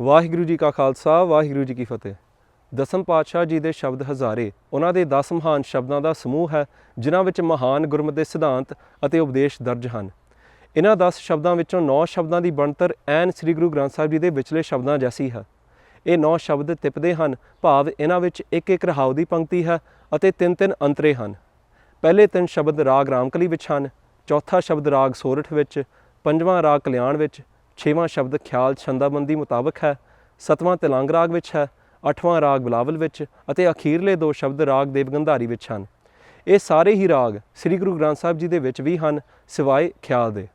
ਵਾਹਿਗੁਰੂ ਜੀ ਕਾ ਖਾਲਸਾ, ਵਾਹਿਗੁਰੂ ਜੀ ਕੀ ਫਤਿਹ। ਦਸਮ ਪਾਤਸ਼ਾਹ ਜੀ ਦੇ ਸ਼ਬਦ ਹਜ਼ਾਰੇ, ਉਹਨਾਂ ਦੇ 10 ਮਹਾਨ ਸ਼ਬਦਾਂ ਦਾ ਸਮੂਹ ਹੈ, ਜਿਨ੍ਹਾਂ ਵਿੱਚ ਮਹਾਨ ਗੁਰਮਤਿ ਦੇ ਸਿਧਾਂਤ ਅਤੇ ਉਪਦੇਸ਼ ਦਰਜ ਹਨ। ਇਹਨਾਂ 10 ਸ਼ਬਦਾਂ ਵਿੱਚੋਂ 9 ਸ਼ਬਦਾਂ ਦੀ ਬਣਤਰ ਐਨ ਸ੍ਰੀ ਗੁਰੂ ਗ੍ਰੰਥ ਸਾਹਿਬ ਜੀ ਦੇ ਵਿਚਲੇ ਸ਼ਬਦਾਂ ਜੈਸੀ ਹੈ। ਇਹ 9 ਸ਼ਬਦ ਤਿਪਦੇ ਹਨ, ਭਾਵ ਇਹਨਾਂ ਵਿੱਚ ਇੱਕ ਇੱਕ ਰਹਾਉ ਦੀ ਪੰਕਤੀ ਹੈ ਅਤੇ ਤਿੰਨ ਤਿੰਨ ਅੰਤਰੇ ਹਨ। ਪਹਿਲੇ ਤਿੰਨ ਸ਼ਬਦ ਰਾਗ ਰਾਮਕਲੀ ਵਿੱਚ ਹਨ, ਚੌਥਾ ਸ਼ਬਦ ਰਾਗ ਸੋਰਠ ਵਿੱਚ, ਪੰਜਵਾਂ ਰਾਗ ਕਲਿਆਣ ਵਿੱਚ ਛੇਵਾਂ ਸ਼ਬਦ ਖਿਆਲ ਛੰਦਾਬੰਦੀ ਮੁਤਾਬਕ ਹੈ, ਸਤਵਾਂ ਤਿਲੰਗ ਰਾਗ ਵਿੱਚ ਹੈ, ਅੱਠਵਾਂ ਰਾਗ ਬਿਲਾਵਲ ਵਿੱਚ ਅਤੇ ਅਖੀਰਲੇ ਦੋ ਸ਼ਬਦ ਰਾਗ ਦੇਵਗੰਧਾਰੀ ਵਿੱਚ ਹਨ। ਇਹ ਸਾਰੇ ਹੀ ਰਾਗ ਸ੍ਰੀ ਗੁਰੂ ਗ੍ਰੰਥ ਸਾਹਿਬ ਜੀ ਦੇ ਵਿੱਚ ਵੀ ਹਨ, ਸਿਵਾਏ ਖਿਆਲ ਦੇ।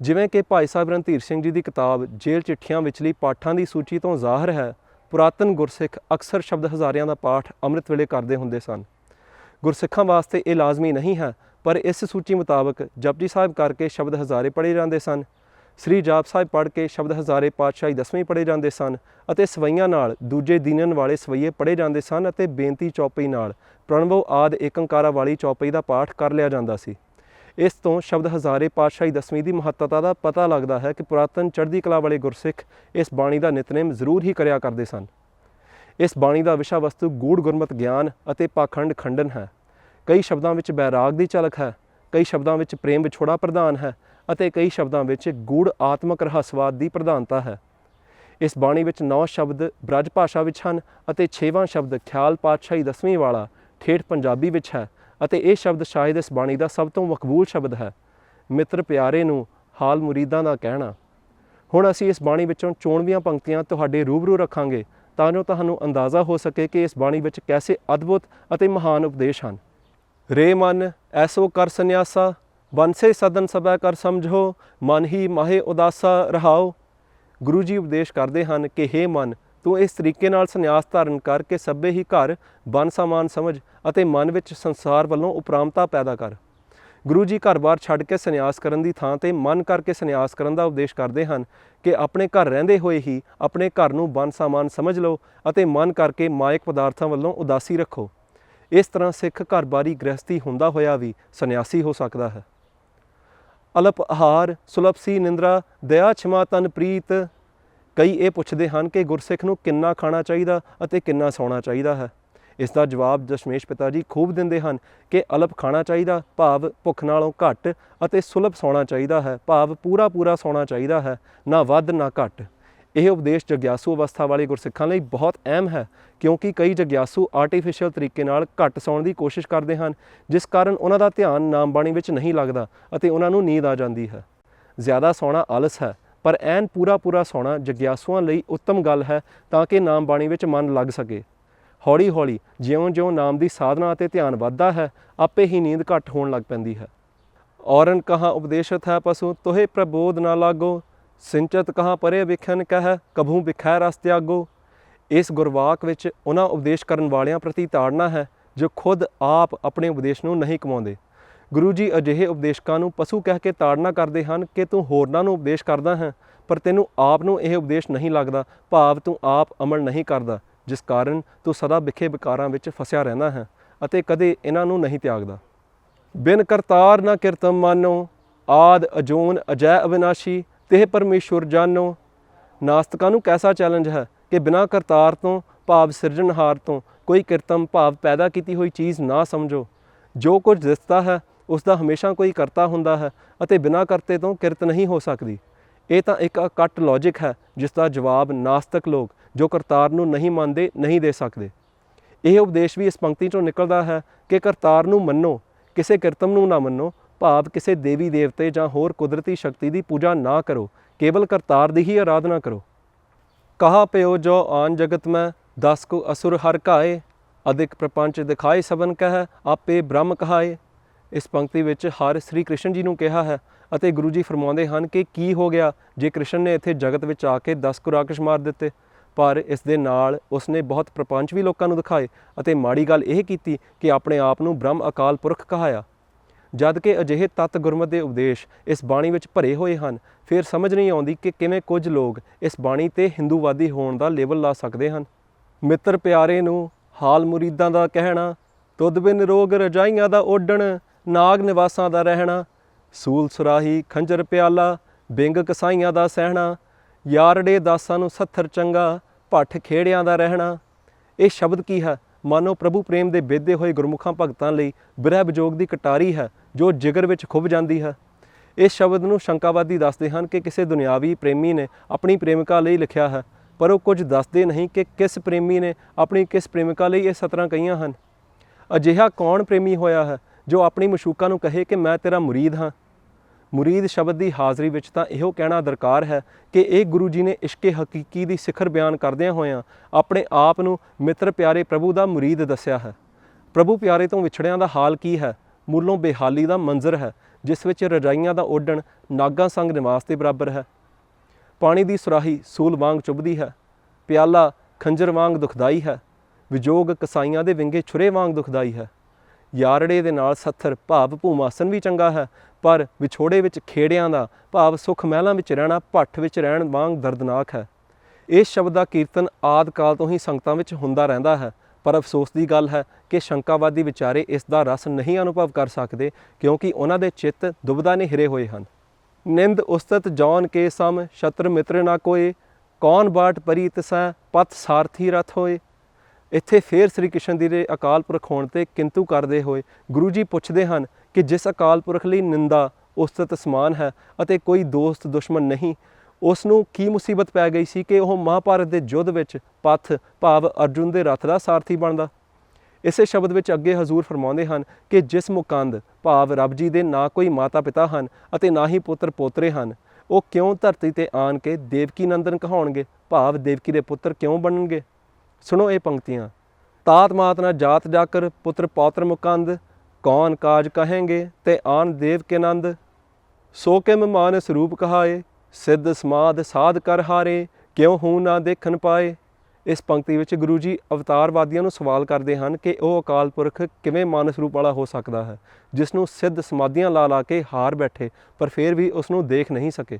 ਜਿਵੇਂ ਕਿ ਭਾਈ ਸਾਹਿਬ ਰਣਧੀਰ ਸਿੰਘ ਜੀ ਦੀ ਕਿਤਾਬ ਜੇਲ੍ਹ ਚਿੱਠੀਆਂ ਵਿਚਲੀ ਪਾਠਾਂ ਦੀ ਸੂਚੀ ਤੋਂ ਜ਼ਾਹਰ ਹੈ, ਪੁਰਾਤਨ ਗੁਰਸਿੱਖ ਅਕਸਰ ਸ਼ਬਦ ਹਜ਼ਾਰਿਆਂ ਦਾ ਪਾਠ ਅੰਮ੍ਰਿਤ ਵੇਲੇ ਕਰਦੇ ਹੁੰਦੇ ਸਨ। ਗੁਰਸਿੱਖਾਂ ਵਾਸਤੇ ਇਹ ਲਾਜ਼ਮੀ ਨਹੀਂ ਹੈ, ਪਰ ਇਸ ਸੂਚੀ ਮੁਤਾਬਕ ਜਪਜੀ ਸਾਹਿਬ ਕਰਕੇ ਸ਼ਬਦ ਹਜ਼ਾਰੇ ਪੜ੍ਹੇ ਜਾਂਦੇ ਸਨ। ਸ੍ਰੀ ਜਾਪ ਸਾਹਿਬ ਪੜ੍ਹ ਕੇ ਸ਼ਬਦ ਹਜ਼ਾਰੇ ਪਾਤਸ਼ਾਹੀ ਦਸਵੇਂ ਪੜ੍ਹੇ ਜਾਂਦੇ ਸਨ ਅਤੇ ਸਵਈਆਂ ਨਾਲ ਦੂਜੇ ਦੀਨਨ ਵਾਲੇ ਸਵਈਏ ਪੜ੍ਹੇ ਜਾਂਦੇ ਸਨ ਅਤੇ ਬੇਨਤੀ ਚੌਪਈ ਨਾਲ ਪ੍ਰਣਵੋ ਆਦ ਏਕੰਕਾਰਾ ਵਾਲੀ ਚੌਪਈ ਦਾ ਪਾਠ ਕਰ ਲਿਆ ਜਾਂਦਾ ਸੀ। ਇਸ ਤੋਂ ਸ਼ਬਦ ਹਜ਼ਾਰੇ ਪਾਤਸ਼ਾਹੀ ਦਸਵੀਂ ਦੀ ਮਹੱਤਤਾ ਦਾ ਪਤਾ ਲੱਗਦਾ ਹੈ ਕਿ ਪੁਰਾਤਨ ਚੜ੍ਹਦੀ ਕਲਾ ਵਾਲੇ ਗੁਰਸਿੱਖ ਇਸ ਬਾਣੀ ਦਾ ਨਿਤਨੇਮ ਜ਼ਰੂਰ ਹੀ ਕਰਿਆ ਕਰਦੇ ਸਨ। ਇਸ ਬਾਣੀ ਦਾ ਵਿਸ਼ਾ ਵਸਤੂ ਗੂੜ ਗੁਰਮਤ ਗਿਆਨ ਅਤੇ ਪਾਖੰਡ ਖੰਡਨ ਹੈ। ਕਈ ਸ਼ਬਦਾਂ ਵਿੱਚ ਬੈਰਾਗ ਦੀ ਝਲਕ ਹੈ, ਕਈ ਸ਼ਬਦਾਂ ਵਿੱਚ ਪ੍ਰੇਮ ਵਿਛੋੜਾ ਪ੍ਰਧਾਨ ਹੈ ਅਤੇ ਕਈ ਸ਼ਬਦਾਂ ਵਿੱਚ ਗੂੜ ਆਤਮਕ ਰਹੱਸਵਾਦ ਦੀ ਪ੍ਰਧਾਨਤਾ ਹੈ। ਇਸ ਬਾਣੀ ਵਿੱਚ 9 ਸ਼ਬਦ ਬ੍ਰਜ ਭਾਸ਼ਾ ਵਿੱਚ ਹਨ ਅਤੇ 6ਵਾਂ ਸ਼ਬਦ ਖਿਆਲ ਪਾਤਸ਼ਾਹੀ ਦਸਵੀਂ ਵਾਲਾ ਠੇਠ ਪੰਜਾਬੀ ਵਿੱਚ ਹੈ ਅਤੇ ਇਹ ਸ਼ਬਦ ਸ਼ਾਇਦ ਇਸ ਬਾਣੀ ਦਾ ਸਭ ਤੋਂ ਮਕਬੂਲ ਸ਼ਬਦ ਹੈ। ਮਿੱਤਰ ਪਿਆਰੇ ਨੂੰ ਹਾਲ ਮੁਰੀਦਾਂ ਦਾ ਕਹਿਣਾ। ਹੁਣ ਅਸੀਂ ਇਸ ਬਾਣੀ ਵਿੱਚੋਂ ਚੋਣਵੀਆਂ ਪੰਕਤੀਆਂ ਤੁਹਾਡੇ ਰੂਬਰੂ ਰੱਖਾਂਗੇ ਤਾਂ ਜੋ ਤੁਹਾਨੂੰ ਅੰਦਾਜ਼ਾ ਹੋ ਸਕੇ ਕਿ ਇਸ ਬਾਣੀ ਵਿੱਚ ਕੈਸੇ ਅਦਭੁਤ ਅਤੇ ਮਹਾਨ ਉਪਦੇਸ਼ ਹਨ। ਰੇ ਮਨ ਐਸੋ ਕਰ ਸੰਨਿਆਸਾ ਬੰਸੇ ਸਦਨ ਸਭਾ ਕਰ ਸਮਝੋ, ਮਨ ਹੀ ਮਾਹੇ ਉਦਾਸਾ ਰਹਾਓ। ਗੁਰੂ ਜੀ ਉਪਦੇਸ਼ ਕਰਦੇ ਹਨ ਕਿ हे ਮਨ, ਤੂੰ ਇਸ ਤਰੀਕੇ ਨਾਲ ਸੰਨਿਆਸ ਧਾਰਨ ਕਰਕੇ ਸਭੇ ਹੀ ਘਰ ਬਨ ਸਮਾਨ ਸਮਝ ਅਤੇ ਮਨ ਵਿੱਚ ਸੰਸਾਰ ਵੱਲੋਂ ਉਪਰਾਮਤਾ ਪੈਦਾ ਕਰ। ਗੁਰੂ ਜੀ ਘਰ-ਬਾਰ ਛੱਡ ਕੇ ਸੰਨਿਆਸ ਕਰਨ ਦੀ ਥਾਂ ਤੇ ਮਨ ਕਰਕੇ ਸੰਨਿਆਸ ਕਰਨ ਦਾ ਉਪਦੇਸ਼ ਕਰਦੇ ਹਨ ਕਿ ਆਪਣੇ ਘਰ ਰਹਿੰਦੇ ਹੋਏ ਹੀ ਆਪਣੇ ਘਰ ਨੂੰ ਬਨ ਸਮਾਨ ਸਮਝ ਲਓ ਅਤੇ ਮਨ ਕਰਕੇ ਮਾਇਕ ਪਦਾਰਥਾਂ ਵੱਲੋਂ ਉਦਾਸੀ ਰੱਖੋ। ਇਸ ਤਰ੍ਹਾਂ ਸਿੱਖ ਘਰ-ਬਾਰੀ ਗ੍ਰਸਤੀ ਹੁੰਦਾ ਹੋਇਆ ਵੀ ਸੰਨਿਆਸੀ ਹੋ ਸਕਦਾ ਹੈ। ਅਲਪ ਆਹਾਰ, ਸੁਲਭ ਸੀ ਨਿੰਦਰਾ, ਦਇਆ, ਛਮਾ, ਤਨ, ਪ੍ਰੀਤ। ਕਈ ਇਹ ਪੁੱਛਦੇ ਹਨ ਕਿ ਗੁਰਸਿੱਖ ਨੂੰ ਕਿੰਨਾ ਖਾਣਾ ਚਾਹੀਦਾ ਅਤੇ ਕਿੰਨਾ ਸੌਣਾ ਚਾਹੀਦਾ ਹੈ। ਇਸ ਦਾ ਜਵਾਬ ਦਸ਼ਮੇਸ਼ ਪਿਤਾ ਜੀ ਖੂਬ ਦਿੰਦੇ ਹਨ ਕਿ ਅਲਪ ਖਾਣਾ ਚਾਹੀਦਾ, ਭਾਵ ਭੁੱਖ ਨਾਲੋਂ ਘੱਟ ਅਤੇ ਸੁਲਭ ਸੌਣਾ ਚਾਹੀਦਾ ਹੈ, ਭਾਵ ਪੂਰਾ ਪੂਰਾ ਸੌਣਾ ਚਾਹੀਦਾ ਹੈ, ਨਾ ਵੱਧ, ਨਾ ਘੱਟ। ਇਹ ਉਪਦੇਸ਼ ਜਗਿਆਸੂ ਅਵਸਥਾ ਵਾਲੇ ਗੁਰਸਿੱਖਾਂ ਲਈ ਬਹੁਤ ਅਹਿਮ ਹੈ, ਕਿਉਂਕਿ ਕਈ ਜਗਿਆਸੂ ਆਰਟੀਫੀਸ਼ੀਅਲ ਤਰੀਕੇ ਨਾਲ ਘੱਟ ਸੌਣ ਦੀ ਕੋਸ਼ਿਸ਼ ਕਰਦੇ ਹਨ, ਜਿਸ ਕਾਰਨ ਉਹਨਾਂ ਦਾ ਧਿਆਨ ਨਾਮ ਬਾਣੀ ਵਿੱਚ ਨਹੀਂ ਲੱਗਦਾ ਅਤੇ ਉਹਨਾਂ ਨੂੰ ਨੀਂਦ ਆ ਜਾਂਦੀ ਹੈ। ਜ਼ਿਆਦਾ ਸੌਣਾ ਆਲਸ ਹੈ, ਪਰ ਐਨ ਪੂਰਾ ਪੂਰਾ ਸੌਣਾ ਜਗਿਆਸੂਆਂ ਲਈ ਉੱਤਮ ਗੱਲ ਹੈ ਤਾਂ ਕਿ ਨਾਮ ਬਾਣੀ ਵਿੱਚ ਮਨ ਲੱਗ ਸਕੇ। ਹੌਲੀ ਹੌਲੀ ਜਿਉਂ-ਜਿਉਂ ਨਾਮ ਦੀ ਸਾਧਨਾ ਅਤੇ ਧਿਆਨ ਵੱਧਦਾ ਹੈ, ਆਪੇ ਹੀ ਨੀਂਦ ਘੱਟ ਹੋਣ ਲੱਗ ਪੈਂਦੀ ਹੈ। ਔਰਨ ਕਹਾ ਉਪਦੇਸ਼ਤ ਹੈ ਪਸੂ, ਤੋਹੇ ਪ੍ਰਬੋਧ ਨਾ ਲਾਗੋ। ਸਿੰਚਤ ਕਹਾ ਪਰੇ ਵਿਖਨ ਕਹਿ, ਕਭੂ ਵਿਖੈ ਰਸ ਤਿਆਗੋ। ਇਸ ਗੁਰਵਾਕ ਵਿੱਚ ਉਹਨਾਂ ਉਪਦੇਸ਼ ਕਰਨ ਵਾਲਿਆਂ ਪ੍ਰਤੀ ਤਾੜਨਾ ਹੈ, ਜੋ ਖੁਦ ਆਪ ਆਪਣੇ ਉਪਦੇਸ਼ ਨੂੰ ਨਹੀਂ ਕਮਾਉਂਦੇ। ਗੁਰੂ ਜੀ ਅਜਿਹੇ ਉਪਦੇਸ਼ਕਾਂ ਨੂੰ ਪਸ਼ੂ ਕਹਿ ਕੇ ਤਾੜਨਾ ਕਰਦੇ ਹਨ ਕਿ ਤੂੰ ਹੋਰਨਾਂ ਨੂੰ ਉਪਦੇਸ਼ ਕਰਦਾ ਹੈ, ਪਰ ਤੈਨੂੰ ਆਪ ਨੂੰ ਇਹ ਉਪਦੇਸ਼ ਨਹੀਂ ਲੱਗਦਾ, ਭਾਵ ਤੂੰ ਆਪ ਅਮਲ ਨਹੀਂ ਕਰਦਾ, ਜਿਸ ਕਾਰਨ ਤੂੰ ਸਦਾ ਵਿਖੇ ਵਿਕਾਰਾਂ ਵਿੱਚ ਫਸਿਆ ਰਹਿੰਦਾ ਹੈ ਅਤੇ ਕਦੇ ਇਹਨਾਂ ਨੂੰ ਨਹੀਂ ਤਿਆਗਦਾ। ਬਿਨ ਕਰਤਾਰ ਨਾ ਕਿਰਤਮ ਮਾਨੋ, ਆਦ ਅਜੂਨ ਅਜੈ ਅਵਿਨਾਸ਼ੀ ਤੇ ਪਰਮੇਸ਼ੁਰ ਜਾਨੋ, ਨਾਸਤਕਾਂ ਨੂੰ ਕੈਸਾ ਚੈਲੰਜ ਹੈ ਕਿ ਬਿਨਾਂ ਕਰਤਾਰ ਤੋਂ, ਭਾਵ ਸਿਰਜਣਹਾਰ ਤੋਂ ਕੋਈ ਕਿਰਤਮ ਭਾਵ ਪੈਦਾ ਕੀਤੀ ਹੋਈ ਚੀਜ਼ ਨਾ ਸਮਝੋ। ਜੋ ਕੁਝ ਦਿਸਦਾ ਹੈ ਉਸ ਦਾ ਹਮੇਸ਼ਾ ਕੋਈ ਕਰਤਾ ਹੁੰਦਾ ਹੈ ਅਤੇ ਬਿਨਾਂ ਕਰਤੇ ਤੋਂ ਕਿਰਤ ਨਹੀਂ ਹੋ ਸਕਦੀ। ਇਹ ਤਾਂ ਇੱਕ ਅਕੱਟ ਲੌਜੀਕ ਹੈ ਜਿਸ ਦਾ ਜਵਾਬ ਨਾਸਤਕ ਲੋਕ ਜੋ ਕਰਤਾਰ ਨੂੰ ਨਹੀਂ ਮੰਨਦੇ, ਨਹੀਂ ਦੇ ਸਕਦੇ। ਇਹ ਉਪਦੇਸ਼ ਵੀ ਇਸ ਪੰਕਤੀ ਤੋਂ ਨਿਕਲਦਾ ਹੈ ਕਿ ਕਰਤਾਰ ਨੂੰ ਮੰਨੋ, ਕਿਸੇ ਕਿਰਤਮ ਨੂੰ ਨਾ ਮੰਨੋ ਭਾਵ ਕਿਸੇ ਦੇਵੀ ਦੇਵਤੇ ਜਾਂ ਹੋਰ ਕੁਦਰਤੀ ਸ਼ਕਤੀ ਦੀ ਪੂਜਾ ਨਾ ਕਰੋ, ਕੇਵਲ ਕਰਤਾਰ ਦੀ ਹੀ ਆਰਾਧਨਾ ਕਰੋ। ਕਹਾ ਪਿਓ ਜੋ ਆਨ ਜਗਤ ਮੈਂ, ਦਸ ਕੋ ਅਸੁਰ ਹਰ ਕਾਏ, ਅਧਿਕ ਪ੍ਰਪੰਚ ਦਿਖਾਏ ਸਭਨ ਕਹਿ, ਆਪੇ ਬ੍ਰਹਮ ਕਹਾਏ। ਇਸ ਪੰਕਤੀ ਵਿੱਚ ਹਰ ਸ੍ਰੀ ਕ੍ਰਿਸ਼ਨ ਜੀ ਨੂੰ ਕਿਹਾ ਹੈ ਅਤੇ ਗੁਰੂ ਜੀ ਫਰਮਾਉਂਦੇ ਹਨ ਕਿ ਕੀ ਹੋ ਗਿਆ ਜੇ ਕ੍ਰਿਸ਼ਨ ਨੇ ਇੱਥੇ ਜਗਤ ਵਿੱਚ ਆ ਕੇ 10 ਕੁਰਾਕਸ਼ ਮਾਰ ਦਿੱਤੇ। ਪਰ ਇਸ ਦੇ ਨਾਲ ਉਸਨੇ ਬਹੁਤ ਪ੍ਰਪੰਚ ਵੀ ਲੋਕਾਂ ਨੂੰ ਦਿਖਾਏ ਅਤੇ ਮਾੜੀ ਗੱਲ ਇਹ ਕੀਤੀ ਕਿ ਆਪਣੇ ਆਪ ਨੂੰ ਬ੍ਰਹਮ ਅਕਾਲ ਪੁਰਖ ਕਹਾਇਆ। ਜਦ ਕਿ ਅਜਿਹੇ ਤਤ ਗੁਰਮਤ ਦੇ ਉਪਦੇਸ਼ ਇਸ ਬਾਣੀ ਵਿੱਚ ਭਰੇ ਹੋਏ ਹਨ, ਫਿਰ ਸਮਝ ਨਹੀਂ ਆਉਂਦੀ ਕਿ ਕਿਵੇਂ ਕੁਝ ਲੋਕ ਇਸ ਬਾਣੀ ਤੇ ਹਿੰਦੂਵਾਦੀ ਹੋਣ ਦਾ ਲੇਬਲ ਲਾ ਸਕਦੇ ਹਨ। ਮਿੱਤਰ ਪਿਆਰੇ ਨੂੰ ਹਾਲ ਮੁਰੀਦਾਂ ਦਾ ਕਹਿਣਾ, ਤੁਧ ਬਿਨ ਰੋਗ ਰਜਾਈਆਂ ਦਾ ਓਡਣ ਨਾਗ ਨਿਵਾਸਾਂ ਦਾ ਰਹਿਣਾ, ਸੂਲ ਸੁਰਾਹੀ ਖੰਜਰ ਪਿਆਲਾ, ਬਿੰਗ ਕਸਾਈਆਂ ਦਾ ਸਹਿਣਾ, ਯਾਰੜੇ ਦਾਸਾਂ ਨੂੰ ਸੱਥਰ ਚੰਗਾ, ਭੱਠ ਖੇੜਿਆਂ ਦਾ ਰਹਿਣਾ, ਇਹ ਸ਼ਬਦ ਕੀ ਹੈ? ਮਾਨੋ ਪ੍ਰਭੂ ਪ੍ਰੇਮ ਦੇ ਬੇਦੇ ਹੋਏ ਗੁਰਮੁਖਾਂ ਭਗਤਾਂ ਲਈ ਬਿਰਹ ਵਿਜੋਗ ਦੀ ਕਟਾਰੀ ਹੈ, ਜੋ ਜਿਗਰ ਵਿੱਚ ਖੁੱਭ ਜਾਂਦੀ ਹੈ। ਇਸ ਸ਼ਬਦ ਨੂੰ ਸ਼ੰਕਾਵਾਦੀ ਦੱਸਦੇ ਹਨ ਕਿ ਕਿਸੇ ਦੁਨਿਆਵੀ ਪ੍ਰੇਮੀ ਨੇ ਆਪਣੀ ਪ੍ਰੇਮਿਕਾ ਲਈ ਲਿਖਿਆ ਹੈ, ਪਰ ਉਹ ਕੁਝ ਦੱਸਦੇ ਨਹੀਂ ਕਿ ਕਿਸ ਪ੍ਰੇਮੀ ਨੇ ਆਪਣੀ ਕਿਸ ਪ੍ਰੇਮਿਕਾ ਲਈ ਇਹ ਸਤਰਾਂ ਕਹੀਆਂ ਹਨ। ਅਜਿਹਾ ਕੌਣ ਪ੍ਰੇਮੀ ਹੋਇਆ ਹੈ, ਜੋ ਆਪਣੀ ਮਸ਼ੂਕਾ ਨੂੰ ਕਹੇ ਕਿ ਮੈਂ ਤੇਰਾ ਮੁਰੀਦ ਹਾਂ? ਮੁਰੀਦ ਸ਼ਬਦ ਦੀ ਹਾਜ਼ਰੀ ਵਿੱਚ ਤਾਂ ਇਹੋ ਕਹਿਣਾ ਦਰਕਾਰ ਹੈ ਕਿ ਇਹ ਗੁਰੂ ਜੀ ਨੇ ਇਸ਼ਕੇ ਹਕੀਕੀ ਦੀ ਸਿਖਰ ਬਿਆਨ ਕਰਦਿਆਂ ਹੋਇਆਂ ਆਪਣੇ ਆਪ ਨੂੰ ਮਿੱਤਰ ਪਿਆਰੇ ਪ੍ਰਭੂ ਦਾ ਮੁਰੀਦ ਦੱਸਿਆ ਹੈ। ਪ੍ਰਭੂ ਪਿਆਰੇ ਤੋਂ ਵਿਛੜਿਆਂ ਦਾ ਹਾਲ ਕੀ ਹੈ? ਮੂਲੋਂ ਬੇਹਾਲੀ ਦਾ ਮੰਜ਼ਰ ਹੈ, ਜਿਸ ਵਿੱਚ ਰਜਾਈਆਂ ਦਾ ਓਡਣ ਨਾਗਾਂ ਸੰਗ ਨਿਵਾਸ ਦੇ ਬਰਾਬਰ ਹੈ। ਪਾਣੀ ਦੀ ਸੁਰਾਹੀ ਸੂਲ ਵਾਂਗ ਚੁੱਭਦੀ ਹੈ, ਪਿਆਲਾ ਖੰਜਰ ਵਾਂਗ ਦੁਖਦਾਈ ਹੈ, ਵਿਜੋਗ ਕਸਾਈਆਂ ਦੇ ਵਿੰਗੇ ਛੁਰੇ ਵਾਂਗ ਦੁਖਦਾਈ ਹੈ। ਯਾਰੜੇ ਦੇ ਨਾਲ ਸੱਥਰ ਭਾਵ ਭੂਮਾਸਨ ਵੀ ਚੰਗਾ ਹੈ ਪਰ ਵਿਛੋੜੇ ਵਿੱਚ ਖੇੜਿਆਂ ਦਾ ਭਾਵ ਸੁਖ ਮਹਿਲਾਂ ਵਿੱਚ ਰਹਿਣਾ ਭੱਠ ਵਿੱਚ ਰਹਿਣ ਵਾਂਗ ਦਰਦਨਾਕ ਹੈ। ਇਸ ਸ਼ਬਦ ਦਾ ਕੀਰਤਨ ਆਦ ਕਾਲ ਤੋਂ ਹੀ ਸੰਗਤਾਂ ਵਿੱਚ ਹੁੰਦਾ ਰਹਿੰਦਾ ਹੈ, ਪਰ ਅਫਸੋਸ ਦੀ ਗੱਲ ਹੈ ਕਿ ਸ਼ੰਕਾਵਾਦੀ ਵਿਚਾਰੇ ਇਸ ਦਾ ਰਸ ਨਹੀਂ ਅਨੁਭਵ ਕਰ ਸਕਦੇ ਕਿਉਂਕਿ ਉਹਨਾਂ ਦੇ ਚਿੱਤ ਦੁਬਦਾ ਨੇ ਹਿਰੇ ਹੋਏ ਹਨ। ਨਿੰਦ ਉਸਤਤ ਜੌਨ ਕੇ ਸਮ, ਸ਼ਤਰ ਮਿੱਤਰ ਨਾ ਕੋਏ, ਕੌਣ ਬਾਟ ਪਰੀ ਤਸੈ ਪਤ ਸਾਰਥੀ ਰਥ ਹੋਏ। ਇੱਥੇ ਫੇਰ ਸ੍ਰੀ ਕ੍ਰਿਸ਼ਨ ਜੀ ਦੇ ਅਕਾਲ ਪੁਰਖ ਹੋਣ ਤੇ ਕਿੰਤੂ ਕਰਦੇ ਹੋਏ ਗੁਰੂ ਜੀ ਪੁੱਛਦੇ ਹਨ ਕਿ ਜਿਸ ਅਕਾਲ ਪੁਰਖ ਲਈ ਨਿੰਦਾ ਉਸਤਤ ਸਮਾਨ ਹੈ ਅਤੇ ਕੋਈ ਦੋਸਤ ਦੁਸ਼ਮਣ ਨਹੀਂ, ਉਸ ਨੂੰ ਕੀ ਮੁਸੀਬਤ ਪੈ ਗਈ ਸੀ ਕਿ ਉਹ ਮਹਾਭਾਰਤ ਦੇ ਯੁੱਧ ਵਿੱਚ ਪਥ ਭਾਵ ਅਰਜੁਨ ਦੇ ਰਥ ਦਾ ਸਾਰਥੀ ਬਣਦਾ? ਇਸੇ ਸ਼ਬਦ ਵਿੱਚ ਅੱਗੇ ਹਜ਼ੂਰ ਫਰਮਾਉਂਦੇ ਹਨ ਕਿ ਜਿਸ ਮੁਕੰਦ ਭਾਵ ਰੱਬ ਜੀ ਦੇ ਨਾ ਕੋਈ ਮਾਤਾ ਪਿਤਾ ਹਨ ਅਤੇ ਨਾ ਹੀ ਪੁੱਤਰ ਪੋਤਰੇ ਹਨ, ਉਹ ਕਿਉਂ ਧਰਤੀ ਤੇ ਆਣ ਕੇ ਦੇਵਕੀ ਨੰਦਨ ਕਹਾਉਣਗੇ? ਭਾਵ ਦੇਵਕੀ ਦੇ ਪੁੱਤਰ ਕਿਉਂ ਬਣਨਗੇ? ਸੁਣੋ ਇਹ ਪੰਕਤੀਆਂ। ਤਾਤ ਮਾਤ ਨਾ ਜਾਤ ਜਾਕਰ ਪੁੱਤਰ ਪੌਤਰ ਮੁਕੰਦ ਕੌਣ ਕਾਜ ਕਹੇਂਗੇ ਤੇ ਆਨ ਦੇਵ ਕੇ ਨੰਦ? ਸੋ ਕਿਮ ਮਾਨ ਸਰੂਪ ਕਹਾਏ? ਸਿੱਧ ਸਮਾਧ ਸਾਧ ਕਰ ਹਾਰੇ, ਕਿਉਂ ਹੂੰ ਨਾ ਦੇਖਣ ਪਾਏ? ਇਸ ਪੰਕਤੀ ਵਿੱਚ ਗੁਰੂ ਜੀ ਅਵਤਾਰਵਾਦੀਆਂ ਨੂੰ ਸਵਾਲ ਕਰਦੇ ਹਨ ਕਿ ਉਹ ਅਕਾਲ ਪੁਰਖ ਕਿਵੇਂ ਮਾਨਸ ਰੂਪ ਵਾਲਾ ਹੋ ਸਕਦਾ ਹੈ? ਜਿਸ ਨੂੰ ਸਿੱਧ ਸਮਾਧੀਆਂ ਲਾ ਲਾ ਕੇ ਹਾਰ ਬੈਠੇ, ਪਰ ਫਿਰ ਵੀ ਉਸ ਨੂੰ ਦੇਖ ਨਹੀਂ ਸਕੇ।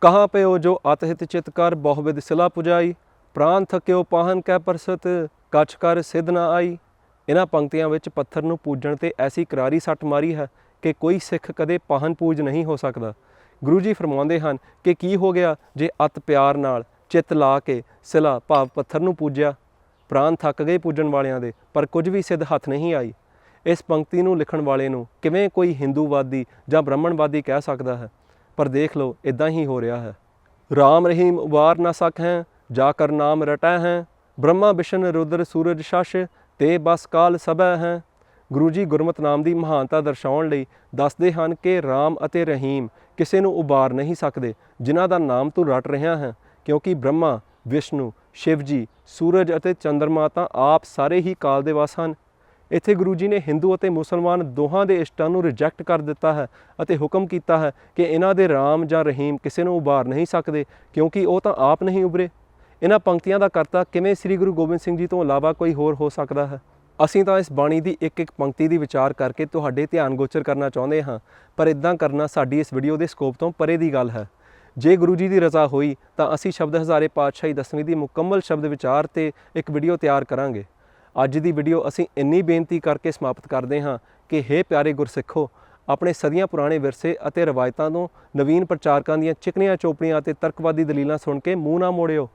ਕਹਾਂ ਪਿਓ ਜੋ ਅਤਹਿਤ ਚਿਤ ਕਰ ਬਹੁਵਿਦ ਸਿਲਾ ਪੁਜਾਈ? ਪ੍ਰਾਨ ਥਕਿਓ ਪਾਹਨ ਕੈ ਪਰਸਤ, ਕਛ ਕਰ ਸਿਧ ਨਾ ਆਈ? ਇਹਨਾਂ ਪੰਕਤੀਆਂ ਵਿੱਚ ਪੱਥਰ ਨੂੰ ਪੂਜਣ ਤੇ ਐਸੀ ਕਰਾਰੀ ਸੱਟ ਮਾਰੀ ਹੈ ਕਿ ਕੋਈ ਸਿੱਖ ਕਦੇ ਪਾਹਨ ਪੂਜ ਨਹੀਂ ਹੋ ਸਕਦਾ। ਗੁਰੂ ਜੀ ਫਰਮਾਉਂਦੇ ਹਨ ਕਿ ਕੀ ਹੋ ਗਿਆ ਜੇ ਅਤ ਪਿਆਰ ਨਾਲ ਚਿੱਤ ਲਾ ਕੇ ਸਿਲਾ ਭਾਵ ਪੱਥਰ ਨੂੰ ਪੂਜਿਆ? ਪ੍ਰਾਨ ਥੱਕ ਗਏ ਪੂਜਣ ਵਾਲਿਆਂ ਦੇ, ਪਰ ਕੁਝ ਵੀ ਸਿੱਧ ਹੱਥ ਨਹੀਂ ਆਈ। ਇਸ ਪੰਕਤੀ ਨੂੰ ਲਿਖਣ ਵਾਲੇ ਨੂੰ ਕਿਵੇਂ ਕੋਈ ਹਿੰਦੂਵਾਦੀ ਜਾਂ ਬ੍ਰਾਹਮਣਵਾਦੀ ਕਹਿ ਸਕਦਾ ਹੈ? ਪਰ ਦੇਖ ਲਓ ਇਦਾਂ ਹੀ ਹੋ ਰਿਹਾ ਹੈ। ਰਾਮ ਰਹੀਮ ਵਾਰ ਨਾ ਸਕ ਹੈ, ਜਾ ਕਰ ਨਾਮ ਰਟੈ ਹੈ, ਬ੍ਰਹਮਾ ਵਿਸ਼ਨ ਰੁਦਰ ਸੂਰਜ ਸ਼ਸ਼ ਤੇ ਬਸ ਕਾਲ ਸਭੈ ਹੈ। ਗੁਰੂ ਜੀ ਗੁਰਮਤਿ ਨਾਮ ਦੀ ਮਹਾਨਤਾ ਦਰਸਾਉਣ ਲਈ ਦੱਸਦੇ ਹਨ ਕਿ ਰਾਮ ਅਤੇ ਰਹੀਮ ਕਿਸੇ ਨੂੰ ਉਬਾਰ ਨਹੀਂ ਸਕਦੇ, ਜਿਨ੍ਹਾਂ ਦਾ ਨਾਮ ਤੂੰ ਰਟ ਰਿਹਾ ਹੈ, ਕਿਉਂਕਿ ਬ੍ਰਹਮਾ, ਵਿਸ਼ਨੂੰ ਸ਼ਿਵ ਜੀ ਸੂਰਜ ਅਤੇ ਚੰਦਰਮਾ ਤਾਂ ਆਪ ਸਾਰੇ ਹੀ ਕਾਲ ਦੇ ਵਸ ਹਨ। ਇੱਥੇ ਗੁਰੂ ਜੀ ਨੇ ਹਿੰਦੂ ਅਤੇ ਮੁਸਲਮਾਨ ਦੋਹਾਂ ਦੇ ਇਸ਼ਟਾਂ ਨੂੰ ਰਿਜੈਕਟ ਕਰ ਦਿੱਤਾ ਹੈ ਅਤੇ ਹੁਕਮ ਕੀਤਾ ਹੈ ਕਿ ਇਹਨਾਂ ਦੇ ਰਾਮ ਜਾਂ ਰਹੀਮ ਕਿਸੇ ਨੂੰ ਉਬਾਰ ਨਹੀਂ ਸਕਦੇ, ਕਿਉਂਕਿ ਉਹ ਤਾਂ ਆਪ ਨਹੀਂ ਉਭਰੇ। ਇਹਨਾਂ ਪੰਕਤੀਆਂ ਦਾ ਕਰਤਾ ਕਿਵੇਂ ਸ੍ਰੀ ਗੁਰੂ ਗੋਬਿੰਦ ਸਿੰਘ ਜੀ ਤੋਂ ਇਲਾਵਾ ਕੋਈ ਹੋਰ ਹੋ ਸਕਦਾ ਹੈ? ਅਸੀਂ ਤਾਂ ਇਸ ਬਾਣੀ ਦੀ ਇੱਕ ਇੱਕ ਪੰਕਤੀ ਦੀ ਵਿਚਾਰ ਕਰਕੇ ਤੁਹਾਡੇ ਧਿਆਨ ਗੋਚਰ ਕਰਨਾ ਚਾਹੁੰਦੇ ਹਾਂ, ਪਰ ਇਦਾਂ ਕਰਨਾ ਸਾਡੀ ਇਸ ਵੀਡੀਓ ਦੇ ਸਕੋਪ ਤੋਂ ਪਰੇ ਦੀ ਗੱਲ ਹੈ। ਜੇ ਗੁਰੂ ਜੀ ਦੀ ਰਜ਼ਾ ਹੋਈ, ਤਾਂ ਅਸੀਂ ਸ਼ਬਦ ਹਜ਼ਾਰੇ ਪਾਤਸ਼ਾਹੀ ਦਸਵੀਂ ਦੀ ਮੁਕੰਮਲ ਸ਼ਬਦ ਵਿਚਾਰ ਤੇ ਇੱਕ ਵੀਡੀਓ ਤਿਆਰ ਕਰਾਂਗੇ। ਅੱਜ ਦੀ ਵੀਡੀਓ ਅਸੀਂ ਇੰਨੀ ਬੇਨਤੀ ਕਰਕੇ ਸਮਾਪਤ ਕਰਦੇ ਹਾਂ ਕਿ ਹੇ ਪਿਆਰੇ ਗੁਰਸਿੱਖੋ, ਆਪਣੇ ਸਦੀਆਂ ਪੁਰਾਣੇ ਵਿਰਸੇ ਅਤੇ ਰਵਾਇਤਾਂ ਤੋਂ ਨਵੀਨ ਪ੍ਰਚਾਰਕਾਂ ਦੀਆਂ ਚਿਕਨੀਆਂ ਚੋਪੜੀਆਂ ਅਤੇ ਤਰਕਵਾਦੀ ਦਲੀਲਾਂ ਸੁਣ ਕੇ ਮੂੰਹ ਨਾ ਮੋੜਿਓ।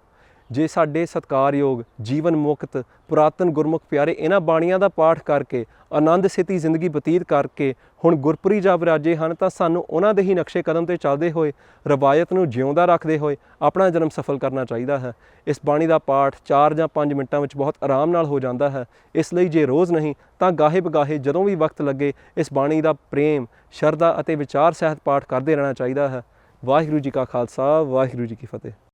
ਜੇ ਸਾਡੇ ਸਤਕਾਰਯੋਗ, ਜੀਵਨ ਮੁਕਤ, ਪੁਰਾਤਨ ਗੁਰਮੁਖ ਪਿਆਰੇ ਇਹਨਾਂ ਬਾਣੀਆਂ ਦਾ ਪਾਠ ਕਰਕੇ, ਆਨੰਦ ਸਿਤੀ ਜ਼ਿੰਦਗੀ ਬਤੀਤ ਕਰਕੇ ਹੁਣ ਗੁਰਪੁਰੀ ਜਾ ਵਿਰਾਜੇ ਹਨ ਤਾਂ ਸਾਨੂੰ ਉਹਨਾਂ ਦੇ ਹੀ ਨਕਸ਼ੇ ਕਦਮ ਤੇ ਚੱਲਦੇ ਹੋਏ, ਰਵਾਇਤ ਨੂੰ ਜਿਉਂਦਾ ਰੱਖਦੇ ਹੋਏ ਆਪਣਾ ਜਨਮ ਸਫਲ ਕਰਨਾ ਚਾਹੀਦਾ ਹੈ। ਇਸ ਬਾਣੀ ਦਾ ਪਾਠ 4 ਜਾਂ 5 ਮਿੰਟਾਂ ਵਿੱਚ ਬਹੁਤ ਆਰਾਮ ਨਾਲ ਹੋ ਜਾਂਦਾ ਹੈ। ਇਸ ਲਈ ਜੇ ਰੋਜ਼ ਨਹੀਂ ਤਾਂ ਗਾਹੇ ਬਗਾਹੇ ਜਦੋਂ ਵੀ ਵਕਤ ਲੱਗੇ ਇਸ ਬਾਣੀ ਦਾ ਪ੍ਰੇਮ, ਸ਼ਰਧਾ ਅਤੇ ਵਿਚਾਰ ਸਹਿਤ ਪਾਠ ਕਰਦੇ ਰਹਿਣਾ ਚਾਹੀਦਾ ਹੈ। ਵਾਹਿਗੁਰੂ ਜੀ ਕਾ ਖਾਲਸਾ, ਵਾਹਿਗੁਰੂ ਜੀ ਕੀ ਫਤਿਹ।